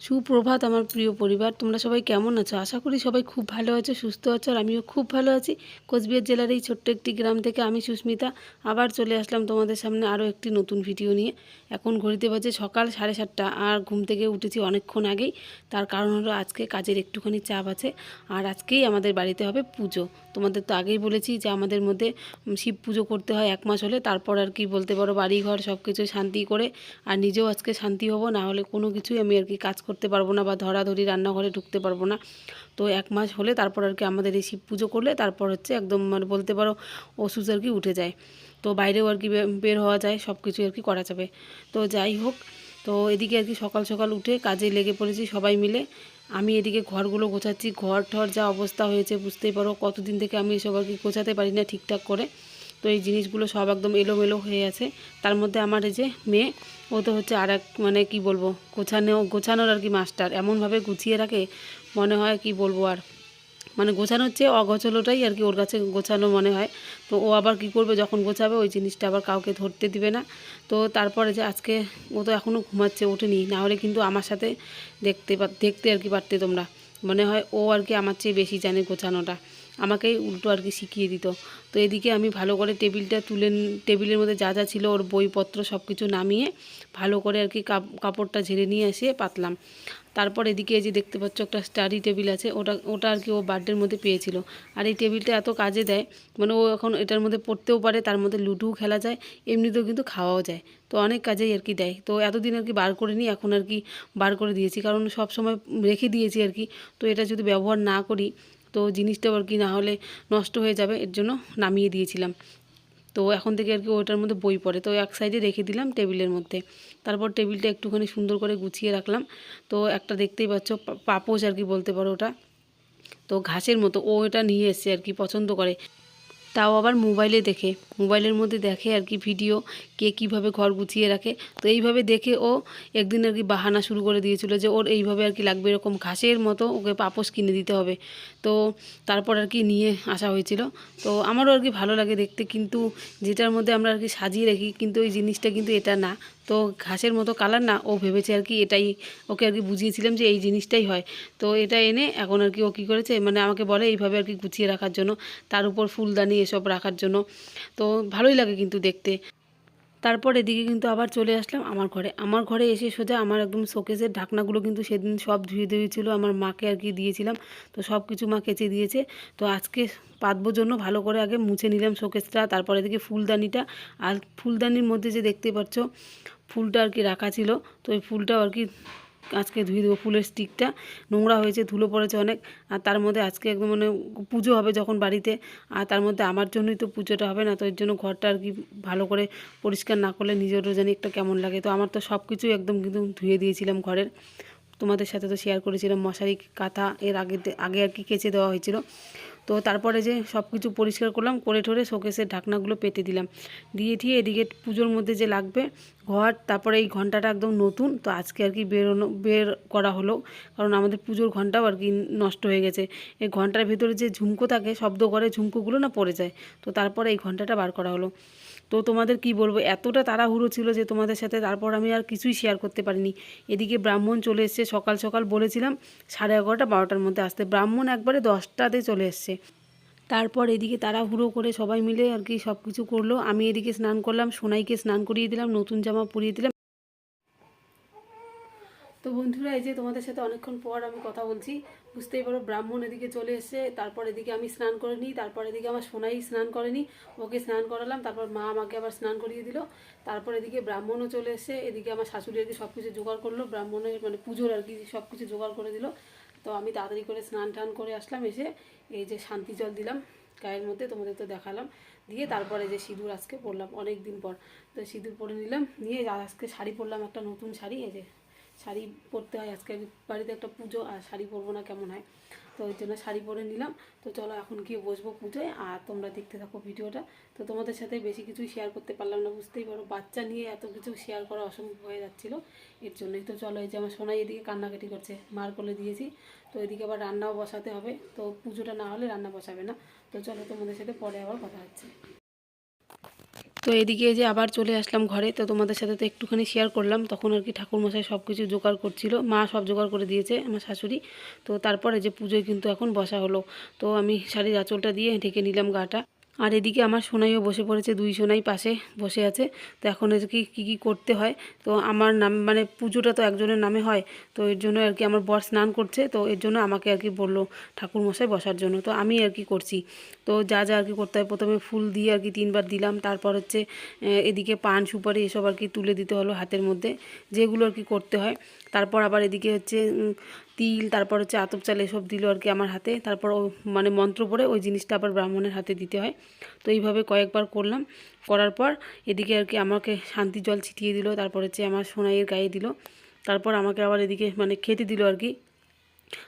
সুপ্রভাত আমার প্রিয় পরিবার, তোমরা সবাই কেমন আছো? আশা করি সবাই খুব ভালো আছো, সুস্থ আছো, আর আমিও খুব ভালো আছি। কোচবিহার জেলার এই ছোট্ট একটি গ্রাম থেকে আমি সুস্মিতা আবার চলে আসলাম তোমাদের সামনে আরও একটি নতুন ভিডিও নিয়ে। এখন ঘড়িতে বাজে সকাল সাড়ে সাতটা, আর ঘুম থেকে উঠেছি অনেকক্ষণ আগেই। তার কারণ হলো আজকে কাজের একটুখানি চাপ আছে, আর আজকেই আমাদের বাড়িতে হবে পুজো। তোমাদের তো আগেই বলেছি যে আমাদের মধ্যে শিব পুজো করতে হয় এক মাস হলে। তারপর আর কি বলতে পারো, বাড়িঘর সব কিছু শান্তি করে, আর নিজেও আজকে শান্তি হব, না হলে কোনো কিছুই আমি আর কি কাজ করতে পারব না বা ধরাধরি রান্নাঘরে ঢুকতে পারব না। তো এক মাস হলে তারপর আর কি আমাদের এই শিব পুজো করলে তারপর হচ্ছে একদম মানে বলতে পারো ওষুধ আর কি উঠে যায়। তো বাইরেও আর কি বের হওয়া যায় সব কিছু আর কি করা যাবে। তো যাই হোক, তো এদিকে আর কি সকাল সকাল উঠে কাজে লেগে পড়েছি সবাই মিলে। আমি এদিকে ঘরগুলো গোছাচ্ছি, ঘর ঠর যা অবস্থা হয়েছে বুঝতেই পারো, কতদিন থেকে আমি এসব আর কি গোছাতে পারি না ঠিকঠাক করে। তো এই জিনিসগুলো সব একদম এলোমেলো হয়ে আছে। তার মধ্যে আমার এই যে মেয়ে ও তো হচ্ছে আর এক মানে কি বলব, গোছানো, গোছানোর আর কি মাস্টার এমনভাবে গুছিয়ে রাখে, মনে হয় কি বলব আর। মানে গোছানোর চেয়ে অগোছালোটাই আর কি ওর কাছে গোছানো মনে হয়। তো ও আবার কি করবে, যখন গোছাবে ওই জিনিসটা আবার কাউকে ধরতে দিবে না। তো তারপরে যে আজকে ও তো এখনও ঘুমাচ্ছে, ওঠেনি। না হলে কিন্তু আমার সাথে দেখতে দেখতে আর কি পারতে তোমরা। মনে হয় ও আর কি আমার চেয়ে বেশি জানে গোছানোটা। আমাকেই উল্টো আর কি শিখিয়ে দিত। তো এদিকে আমি ভালো করে টেবিলটা তুলে টেবিলের মধ্যে যা যা ছিল ওর বইপত্র সব কিছু নামিয়ে ভালো করে আর কি কাপ- কাপড়টা ঝেড়ে নিয়ে এসে পাতলাম। তারপর এদিকে যে দেখতে পাচ্ছ একটা স্টাডি টেবিল আছে, ওটা ওটা আর কি ও বার্থডের মধ্যে পেয়েছিল। আর এই টেবিলটা এত কাজে দেয় মানে ও এখন এটার মধ্যে পড়তেও পারে, তার মধ্যে লুডুও খেলা যায়, এমনিতেও কিন্তু খাওয়াও যায়। তো অনেক কাজেই আর কি দেয়। তো এতদিন আর কি বার করে নিই এখন আর কি বার করে দিয়েছি। কারণ সব সময় রেখে দিয়েছি আর কি। তো এটা যদি ব্যবহার না করি তো জিনিসটা আর কি না হলে নষ্ট হয়ে যাবে, এর জন্য নামিয়ে দিয়েছিলাম। তো এখন থেকে আর কি ওটার মধ্যে বই পড়ে। তো এক সাইডে রেখে দিলাম টেবিলের মধ্যে। তারপর টেবিলটা একটুখানি সুন্দর করে গুছিয়ে রাখলাম। তো একটা দেখতেই পাচ্ছ, পা- পাপোশ আর কি বলতে পারো ওটা। তো ঘাসের মতো ও এটা নিয়ে এসছে আর কি পছন্দ করে। তাও আবার মোবাইলে দেখে। মোবাইলের মধ্যে দেখে আর কি ভিডিও কে কীভাবে ঘর গুছিয়ে রাখে। তো এইভাবে দেখে ও একদিন আর কি বাহানা শুরু করে দিয়েছিল যে ওর এইভাবে আর কি লাগবে এরকম ঘাসের মতো ওকে পাপোশ কিনে দিতে হবে। তো তারপর আর কি নিয়ে আসা হয়েছিল। তো আমারও আর কি ভালো লাগে দেখতে কিন্তু যেটার মধ্যে আমরা আর কি সাজিয়ে রাখি কিন্তু ওই জিনিসটা কিন্তু এটা না। তো ঘাসের মতো কালার না, ও ভেবেছে আর কি এটাই, ওকে আর কি বুঝিয়েছিলাম যে এই জিনিসটাই হয়। তো এটা এনে এখন আর কি ও কী করেছে মানে আমাকে বলে এইভাবে আর কি গুছিয়ে রাখার জন্য, তার উপর ফুলদানি এসব রাখার জন্য। তো ভালোই লাগে কিন্তু দেখতে। তারপর এদিকে কিন্তু আবার চলে আসলাম আমার ঘরে। আমার ঘরে এসে সোজা আমার একদম শোকেসের ঢাকনাগুলো কিন্তু সেদিন সব ধুয়ে দিয়েছিল আমার মাকে আর কি দিয়েছিলাম। তো সব কিছু মা কেচে দিয়েছে। তো আজকে পাতবোর জন্য ভালো করে আগে মুছে নিলাম শোকেসটা, তারপর এদিকে ফুলদানিটা। আর ফুলদানির মধ্যে যে দেখতে পাচ্ছ, ফুলটা আর কি রাখা ছিল। তো ওই ফুলটাও আর কি আজকে ধুয়ে দেবো ফুলের স্টিকটা নোংরা হয়েছে, ধুলো পড়েছে অনেক। আর তার মধ্যে আজকে একদম মানে পুজো হবে যখন বাড়িতে। আর তার মধ্যে আমার জন্যই তো পুজোটা হবে না, তো এর জন্য ঘরটা আর কি ভালো করে পরিষ্কার না করলে নিজেরও জানি একটা কেমন লাগে। তো আমার তো সব কিছুই একদম কিন্তু ধুয়ে দিয়েছিলাম ঘরের। তোমাদের সাথে তো শেয়ার করেছিলাম মশারি, কাঁথা, এর আগে আগে আর কি কেচে দেওয়া হয়েছিল। তো তারপরে যে সব কিছু পরিষ্কার করলাম, করে ঠরে শোকেসের ঢাকনাগুলো পেতে দিলাম। দিয়ে ঠিয়ে এদিকে পুজোর মধ্যে যে লাগবে ঘর, তারপরে এই ঘন্টাটা একদম নতুন, তো আজকে আর কি বেরোনো, বের করা হলো। কারণ আমাদের পুজোর ঘন্টাও আর কি নষ্ট হয়ে গেছে। এই ঘণ্টার ভেতরে যে ঝুমকো থাকে, শব্দ করে ঝুমকোগুলো না পড়ে যায়। তো তারপরে এই ঘন্টাটা বার করা হলো। তো তোমাদের কি বলব? এতটা তাড়াহুড়ো ছিল যে তোমাদের সাথে তারপর আমি আর কিছুই শেয়ার করতে পারিনি। এদিকে ব্রাহ্মণ চলে এসছে, সকাল সকাল বলেছিলাম সাড়ে এগারোটা বারোটার মধ্যে আসতে। ব্রাহ্মণ একবারে দশটাতে চলে এসছে। তারপর এদিকে তাড়াহুড়ো করে সবাই মিলে আর কি সব কিছু করল। আমি এদিকে স্নান করলাম, সোনাইকে স্নান করিয়ে দিলাম, নতুন জামা পরিয়ে দিলাম। তো বন্ধুরা, এই যে তোমাদের সাথে অনেকক্ষণ পর আমি কথা বলছি, বুঝতেই পারো ব্রাহ্মণ এদিকে চলে এসছে, তারপর এদিকে আমি স্নান করে নিই, তারপর এদিকে আমার সোনাই স্নান করেনি ওকে স্নান করালাম, তারপর মা আমাকে আবার স্নান করিয়ে দিল, তারপর এদিকে ব্রাহ্মণও চলে এসছে, এদিকে আমার শাশুড়ি আর কি সব কিছু জোগাড় করল, ব্রাহ্মণের মানে পুজোর আর কি সব কিছু জোগাড় করে দিল, তো আমি তাড়াতাড়ি করে স্নান টান করে আসলাম, এসে এই যে শান্তি জল দিলাম, গায়ের মধ্যে তোমাদের তো দেখালাম, দিয়ে তারপরে যে সিঁদুর আজকে পরলাম অনেক দিন পর, তো সিঁদুর পরে নিলাম, নিয়ে আজকে শাড়ি পরলাম, একটা নতুন শাড়ি, এই যে শাড়ি পরতে হয়। আজকে বাড়িতে একটা পুজো, আর শাড়ি পরবো না কেমন হয়? তো ওই জন্য শাড়ি পরে নিলাম। তো চলো এখন গিয়ে বসবো পুজোয়, আর তোমরা দেখতে থাকো ভিডিওটা। তো তোমাদের সাথে বেশি কিছুই শেয়ার করতে পারলাম না, বুঝতেই পারো। বাচ্চা নিয়ে এত কিছু শেয়ার করা অসম্ভব হয়ে যাচ্ছিল এর জন্যই। তো চলো এই যে আমার সোনাই এদিকে কান্নাকাটি করছে, মার কোলে দিয়েছি। তো এদিকে আবার রান্নাও বসাতে হবে। তো পুজোটা না হলে রান্না বসাবে না। তো চলো তোমাদের সাথে পরে আবার কথা হচ্ছে। তো এদিকে যে আবার চলে আসলাম ঘরে, তো তোমাদের সাথে তো একটুখানি শেয়ার করলাম। তখন আর কি ঠাকুরমশাই সব কিছু জোগাড় করছিল। মা সব জোগাড় করে দিয়েছে, আমার শাশুড়ি। তো তারপরে যে পুজোয় কিন্তু এখন বসা হলো। তো আমি শাড়ির আঁচলটা দিয়ে ঢেকে নিলাম গাটা আর এদিকে আমার সোনাইও বসে পড়েছে, দুই সোনাই পাশে বসে আছে। তো এখন এর কি, কী কী করতে হয়? তো আমার নাম মানে পুজোটা তো একজনের নামে হয়, তো এর জন্য আর কি আমার বর স্নান করছে, তো এর জন্য আমাকে আর কি বলল ঠাকুরমশাই বসার জন্য। তো আমি আর কি করছি। তো যা যা আর কি করতে হয়, প্রথমে ফুল দিয়ে আর কি তিনবার দিলাম, তারপর হচ্ছে এদিকে পান, সুপারি এসব আর কি তুলে দিতে হলো হাতের মধ্যে, যেগুলো আর কি করতে হয়। তারপর আবার এদিকে হচ্ছে তিল, তারপর হচ্ছে আতপ চাল এসব দিল আর কি আমার হাতে। তারপর মানে মন্ত্র পড়ে ওই জিনিসটা আবার ব্রাহ্মণের হাতে দিতে হয়। তো এইভাবে কয়েকবার করলাম। করার পর এদিকে আর কি আমাকে শান্তি জল ছিটিয়ে দিল, তারপর হচ্ছে আমার সোনাইয়ের গায়ে দিল। তারপর আমাকে আবার এদিকে মানে খেতে দিল আর কি।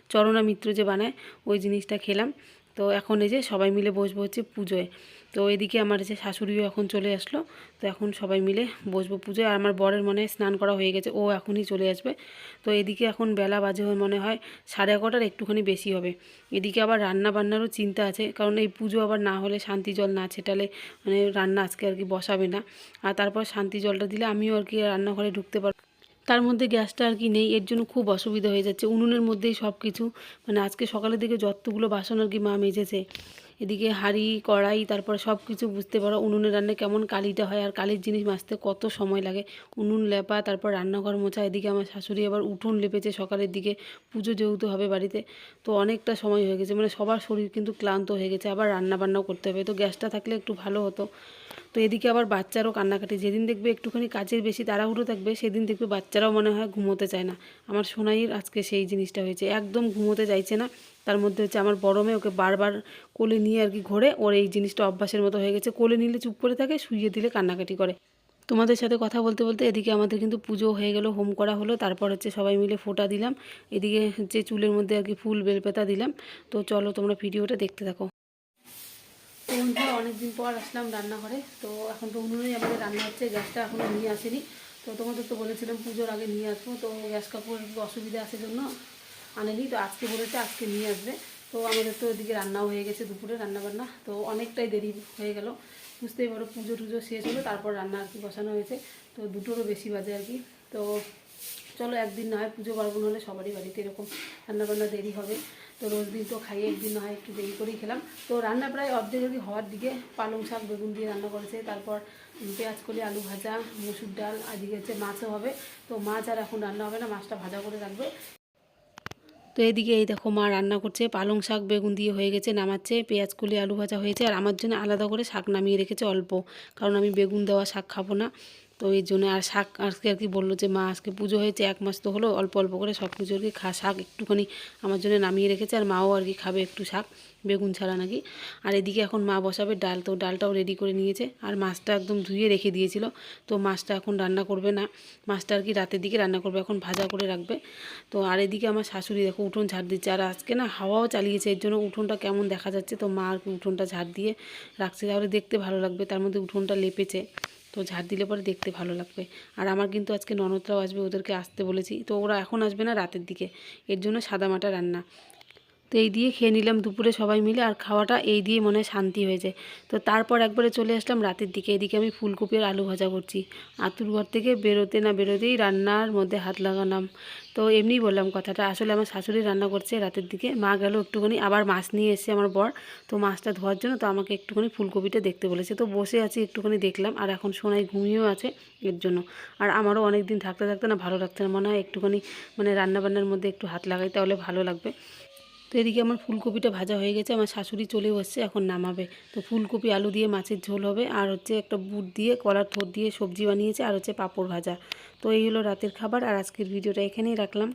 চরণা মিত্র যে বানায়, ওই জিনিসটা খেলাম। তো এখন এই যে সবাই মিলে বসবো হচ্ছে পুজোয়। তো এদিকে আমার যে শাশুড়িও এখন চলে আসলো। তো এখন সবাই মিলে বসবো পুজোয়। আর আমার বরের মনে স্নান করা হয়ে গেছে, ও এখনই চলে আসবে। তো এদিকে এখন বেলা বাজে হয়ে মনে হয় সাড়ে এগারোটার একটুখানি বেশি হবে। এদিকে আবার রান্না বান্নারও চিন্তা আছে, কারণ এই পুজো আবার না হলে শান্তি জল না ছেটালে মানে রান্না আজকে আর কি বসাবে না। আর তারপর শান্তি জলটা দিলে আমিও আর কি রান্নাঘরে ঢুকতে পারব তার মধ্যে গ্যাসটা আর কি নেই, এর জন্য খুব অসুবিধা হয়ে যাচ্ছে। উনুনের মধ্যেই সব কিছু মানে আজকে সকালের দিকে যতগুলো বাসন আর কি মা মেজেছে, এদিকে হাঁড়ি, কড়াই, তারপর সব কিছু বুঝতে পারো উনুনের রান্না কেমন কালিটা হয় আর কালির জিনিস মাজতে কত সময় লাগে। উনুন লেপা, তারপর রান্নাঘর মোছা, এদিকে আমার শাশুড়ি আবার উঠোন লেপেছে সকালের দিকে, পুজো যেহেতু হবে বাড়িতে, তো অনেকটা সময় হয়ে গেছে। মানে সবার শরীর কিন্তু ক্লান্ত হয়ে গেছে, আবার রান্না বান্নাও করতে হবে। তো গ্যাসটা থাকলে একটু ভালো হতো। তো এদিকে আবার বাচ্চারও কান্নাকাটি। যেদিন দেখবে একটুখানি কাজের বেশি তাড়াহুড়ো থাকবে, সেদিন দেখবে বাচ্চারাও মনে হয় ঘুমোতে চায় না। আমার সোনাইয়ের আজকে সেই জিনিসটা হয়েছে। একদম ঘুমোতে চাইছে না। তার মধ্যে হচ্ছে আমার বড় মেয়ে, ওকে বারবার কোলে নিয়ে আর কি ঘোরে। ওর এই জিনিসটা অভ্যাসের মতো হয়ে গেছে। কোলে নিলে চুপ করে থাকে, শুইয়ে দিলে কান্নাকাটি করে। তোমাদের সাথে কথা বলতে বলতে এদিকে আমাদের কিন্তু পুজো হয়ে গেল, হোম করা হলো। তারপর হচ্ছে সবাই মিলে ফোঁটা দিলাম। এদিকে হচ্ছে চুলের মধ্যে আর কি ফুল বেলপাতা দিলাম। তো চলো তোমরা ভিডিওটা দেখতে থাকো। তো বন্ধুরা অনেকদিন পর আসলাম রান্নাঘরে। তো এখন তো উনুনেই আমাদের রান্না হচ্ছে, গ্যাসটা এখনও নিয়ে আসেনি। তো তোমাদের তো বলেছিলাম পুজোর আগে নিয়ে আসব, তো গ্যাস কাপড় অসুবিধা আছে জন্য আনেনি। তো আজকে বলেছে আজকে নিয়ে আসবে। তো আমাদের তো এদিকে রান্নাও হয়ে গেছে দুপুরে রান্না বান্না তো অনেকটাই দেরি হয়ে গেল। বুঝতেই পারো পুজো টুজো শেষ হলো, তারপর রান্না আর কি বসানো হয়েছে। তো দুটোরও বেশি বাজে আর কি। তো চলো একদিন না হয় পুজো পার্বণ হলে সবারই বাড়িতে এরকম রান্নাবান্না দেরি হবে। তো রোজ দিন তো খাইয়ে একদিন না হয় একটু দেরি করেই খেলাম। তো রান্না প্রায় অর্ধেক হওয়ার দিকে পালং শাক, বেগুন দিয়ে রান্না করেছে। তারপর পেঁয়াজ কলি, আলু ভাজা, মসুর ডাল আজকে হচ্ছে মাছও হবে। তো মাছ আর এখন রান্না হবে না, মাছটা ভাজা করে রাখবে। তো এদিকে এই দেখো মা রান্না করছে। পালং শাক, বেগুন দিয়ে হয়ে গেছে, নামাচ্ছে। পেঁয়াজ কুলি, আলু ভাজা হয়েছে। আর আমার জন্য আলাদা করে শাক নামিয়ে রেখেছে অল্প। কারণ আমি বেগুন দেওয়া শাক খাব না। তো এই জন্য আর শাক আজকে আর কি বলল যে, মা, আজকে পুজো হয়েছে, এক মাস তো হলো, অল্প অল্প করে সব কিছু আর কি খা, শাক একটুখানি আমার জন্য নামিয়ে রেখেছে, আর মাও আর কি খাবে একটু শাক, বেগুন ছাড়া নাকি। আর এদিকে এখন মা বসাবে ডাল, তো ডালটাও রেডি করে নিয়েছে, আর মাছটা একদম ধুয়ে রেখে দিয়েছিল, তো মাছটা এখন রান্না করবে না, মাছটা আর কি রাতের দিকে রান্না করবে, এখন ভাজা করে রাখবে। তো আর এদিকে আমার শাশুড়ি দেখো উঠোন ঝাড় দিচ্ছে, আর আজকে না হাওয়াও চালিয়েছে, এর জন্য উঠোনটা কেমন দেখা যাচ্ছে, তো মা আর কি উঠোনটা ঝাড় দিয়ে রাখছে, তাহলে দেখতে ভালো লাগবে, তার মধ্যে উঠোনটা লেপেছে। তো ঝাড় দিলে পরে দেখতে ভালো লাগবে। আর আমার কিন্তু আজকে ননদরাও আসবে ওদেরকে আসতে বলেছি। তো ওরা এখন আসবে না রাতের দিকে। এর জন্য সাদামাটা রান্না। তো এই দিয়ে খেয়ে নিলাম দুপুরে সবাই মিলে আর খাওয়াটা এই দিয়ে মনে শান্তি হয়ে যায়। তো তারপর একবারে চলে আসলাম রাতের দিকে। এদিকে আমি ফুলকপি আর আলু ভাজা করছি। আতুর ঘর থেকে বেরোতে না বেরোতেই রান্নার মধ্যে হাত লাগালাম। তো এমনি বললাম কথাটা, আসলে আমার শাশুড়ি রান্না করছে রাতের দিকে। মা গেল একটুখানি, আবার মাছ নিয়ে এসে আমার বর। তো মাছটা ধোয়ার জন্য তো আমাকে একটুখানি ফুলকপিটা দেখতে বলেছে। তো বসে আছি একটুখানি দেখলাম আর এখন সোনাই ঘুমিয়েও আছে এর জন্য। আর আমারও অনেক দিন থাকতে থাকতে না ভালো লাগছে না। মনে হয় একটুখানি মানে রান্নাবান্নার মধ্যে একটু হাত লাগাই তাহলে ভালো লাগবে। তো এদিকে আমার ফুলকপিটা ভাজা হয়ে গেছে, আমার শাশুড়ি চলে বসছে, এখন নামাবে। তো ফুলকপি, আলু দিয়ে মাছের ঝোল হবে, আর হচ্ছে একটা বুট দিয়ে, কলার থোর দিয়ে সবজি বানিয়েছে, আর হচ্ছে পাঁপড় ভাজা। তো এই হলো রাতের খাবার, আর আজকের ভিডিওটা এখানেই রাখলাম।